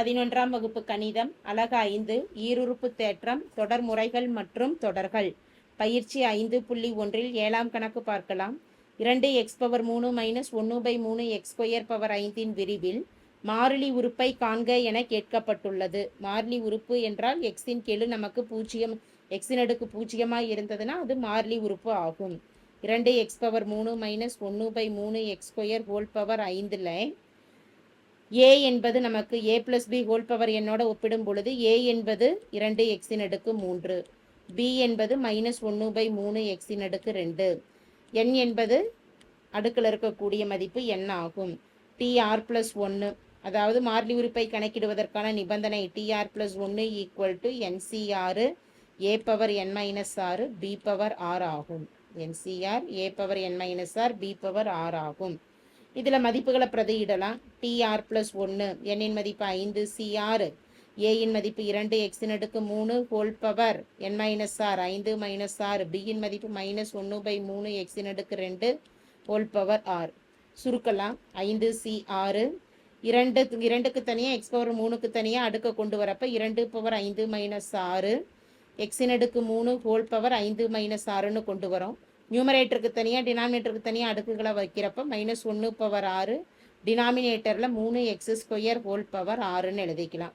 பதினொன்றாம் வகுப்பு கணிதம் அலக ஐந்து ஈருறுப்பு தேற்றம் தொடர் முறைகள் மற்றும் தொடர்கள். பயிற்சி ஐந்து புள்ளி ஒன்றில் ஏழாம் கணக்கு பார்க்கலாம். இரண்டு எக்ஸ் பவர் மூணு மைனஸ் ஒன்று பை மூணு எக்ஸ் ஸ்கொயர் பவர் ஐந்தின் விரிவில் மாறிலி உறுப்பை காண்க என கேட்கப்பட்டுள்ளது. மாறிலி உறுப்பு என்றால் எக்ஸின் கெழு நமக்கு பூஜ்ஜியம் எக்ஸின் அடுக்கு பூஜ்ஜியமாக இருந்ததுன்னா அது மாறிலி உறுப்பு ஆகும். இரண்டு எக்ஸ் பவர் மூணு மைனஸ் ஒன்று பை மூணு எக்ஸ் ஸ்கொயர் ஹோல் பவர் ஐந்தில் ஏ என்பது நமக்கு A plus B whole power என்னோட ஒப்பிடும் பொழுது ஏ என்பது இரண்டு எக்ஸின் அடுக்கு மூன்று. பி என்பது மைனஸ் ஒன்று பை மூணு எக்ஸின் அடுக்கு ரெண்டு. என் என்பது அடுக்கில் இருக்கக்கூடிய மதிப்பு என் ஆகும். டிஆர் ப்ளஸ் ஒன்று அதாவது மாறிலி உறுப்பை கணக்கிடுவதற்கான நிபந்தனை டிஆர் ப்ளஸ் ஒன்று equal to NCR A power N minus ஆறு பி பவர் ஆர் ஆகும். NCR A power N minus R B power R ஆகும். இதில் மதிப்புகளை பிரதியிடலாம். டிஆர் ப்ளஸ் ஒன்று எண்ணின் மதிப்பு ஐந்து சிஆர் ஏயின் மதிப்பு இரண்டு எக்ஸின் அடுக்கு மூணு whole power N minus R ஐந்து மைனஸ் ஆர் பியின் மதிப்பு மைனஸ் ஒன்று பை மூணு எக்ஸின் அடுக்கு ரெண்டு ஹோல் பவர் ஆர் சுருக்கலாம். ஐந்து சி ஆறு இரண்டு இரண்டுக்கு தனியாக எக்ஸ் பவர் மூணுக்கு தனியாக அடுக்க கொண்டு வரப்போ இரண்டு பவர் ஐந்து மைனஸ் ஆறு எக்ஸின் அடுக்கு மூணு ஹோல் பவர் ஐந்து மைனஸ் ஆறுன்னு கொண்டு வரோம். நியூமரேட்டருக்கு தனியாக டினாமினேட்டருக்கு தனியாக அடுக்குகளை வைக்கிறப்ப மைனஸ் ஒன்று பவர் ஆறு டினாமினேட்டரில் மூணு எக்ஸ் ஸ்கொயர் ஹோல் பவர் ஆறுன்னு எழுதிக்கலாம்.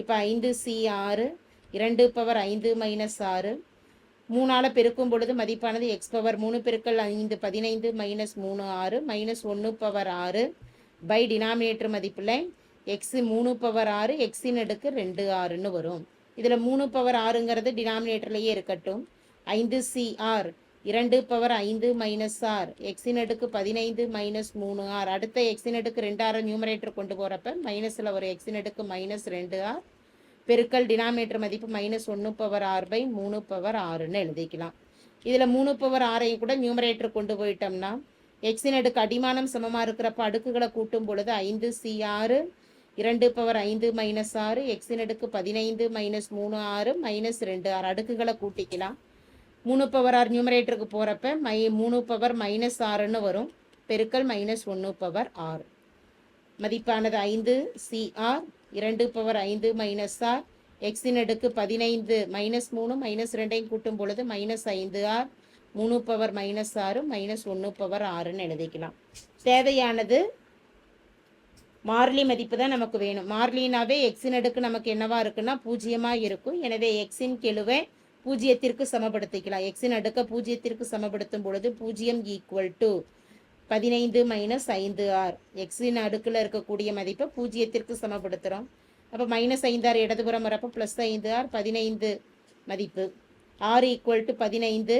இப்போ ஐந்து சி ஆறு இரண்டு பவர் ஐந்து மைனஸ் ஆறு மூணால் பெருக்கும் பொழுது மதிப்பானது எக்ஸ் பவர் மூணு பெருக்கல் ஐந்து பதினைந்து மைனஸ் மூணு ஆறு மைனஸ் ஒன்று பவர் ஆறு பை டினாமினேட்டர் மதிப்பில் எக்ஸு மூணு பவர் ஆறு எக்ஸின் அடுக்கு ரெண்டு ஆறுன்னு வரும். இதில் மூணு பவர் ஆறுங்கிறது டினாமினேட்டர்லேயே இருக்கட்டும். ஐந்து சி ஆர் இரண்டு பவர் ஐந்து மைனஸ் ஆர் எக்ஸின் அடுக்கு பதினைந்து மைனஸ் மூணு ஆர் அடுத்த எக்ஸின் அடுக்கு ரெண்டு ஆறு நியூமரேட்டர் கொண்டு போகிறப்ப மைனஸில் ஒரு எக்ஸின் அடுக்கு மைனஸ் ரெண்டு ஆர் பெருக்கல் டினாமினேட்டர் மதிப்பு மைனஸ் ஒன்று பவர் ஆறு பை மூணு பவர் ஆறுன்னு எழுதிக்கலாம். இதில் மூணு பவர் ஆறையும் கூட நியூமரேட்டர் கொண்டு போயிட்டோம்னா எக்ஸின் அடுக்கு அடிமானம் சமமாக இருக்கிறப்ப அடுக்குகளை கூட்டும் பொழுது ஐந்து சி ஆறு இரண்டு பவர் ஐந்து மைனஸ் ஆறு எக்ஸின் அடுக்கு பதினைந்து மைனஸ் மூணு ஆறு மைனஸ் ரெண்டு ஆறு. அடுக்குகளை கூட்டிக்கலாம். மூணு பவர் ஆறு நியூமரேட்டருக்கு போகிறப்ப மை மூணு பவர் மைனஸ் ஆறுன்னு வரும். பெருக்கல் மைனஸ் ஒன்று பவர் ஆறு. மதிப்பானது ஐந்து சிஆர் இரண்டு பவர் ஐந்து மைனஸ் ஆர் எக்ஸின் அடுக்கு பதினைந்து மைனஸ் மூணு மைனஸ் ரெண்டையும் கூட்டும் பொழுது மைனஸ் ஐந்து ஆர் மூணு பவர் மைனஸ் ஆறு மைனஸ் ஒன்று பவர் ஆறுன்னு எழுதிக்கலாம். தேவையானது மாறிலி மதிப்பு தான் நமக்கு வேணும். மாறிலினாவே எக்ஸின் அடுக்கு நமக்கு என்னவா இருக்குன்னா பூஜ்ஜியமாக இருக்கும். எனவே எக்ஸின் கெழுவை பூஜ்ஜியத்திற்கு சமப்படுத்திக்கலாம். எக்ஸின் அடுக்க பூஜ்ஜியத்திற்கு சமப்படுத்தும் பொழுது பூஜ்ஜியம் ஈக்குவல் டு பதினைந்து மைனஸ் ஐந்து ஆர் எக்ஸின் அடுக்கில் இருக்கக்கூடிய மதிப்பை பூஜ்ஜியத்திற்கு சமப்படுத்துகிறோம் அப்போ மைனஸ் ஐந்து ஆறு இடதுபுறம் வரப்போ ப்ளஸ் ஐந்து ஆர் பதினைந்து மதிப்பு. ஆறு ஈக்குவல் டு பதினைந்து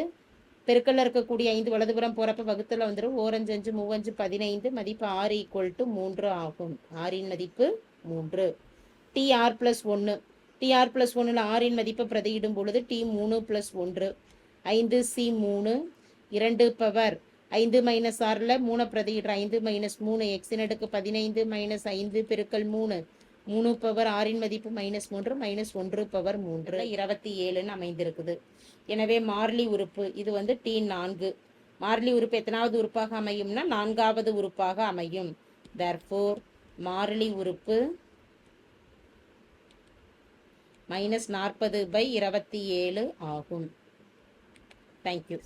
பெருக்கல்ல இருக்கக்கூடிய ஐந்து வலதுபுறம் போகிறப்ப வகுத்தில் வந்துடும் ஓரஞ்சு அஞ்சு மூவஞ்சு பதினைந்து மதிப்பு ஆறு ஈக்குவல் டு மூன்று ஆகும். ஆரின் மதிப்பு மூன்று. டி ஆர் ப்ளஸ் ஒன்று டிஆர் ப்ளஸ் ஒன்றில் ஆரின் மதிப்பை பிரதியிடும் பொழுது டி மூணு ப்ளஸ் ஒன்று. ஐந்து சி மூணு. இரண்டு பவர் ஐந்து மைனஸ் ஆறில் மூணை பிரதியிடுற ஐந்து மைனஸ் மூணு எக்ஸின் அடுக்கு பதினைந்து மைனஸ் ஐந்து பெருக்கல் மூணு. மூணு பவர் ஆறின் மதிப்பு மைனஸ் மூன்று மைனஸ் ஒன்று பவர் மூன்று. இருபத்தி ஏழுன்னு அமைந்திருக்குது. எனவே மார்லி உறுப்பு இது வந்து டி நான்கு. மார்லி உறுப்பு எத்தனாவது உறுப்பாக அமையும்னா நான்காவது உறுப்பாக அமையும். தர்ஃபோர் மாறிலி உறுப்பு மைனஸ் நாற்பது பை இருபத்தி ஏழு ஆகும். தேங்க்யூ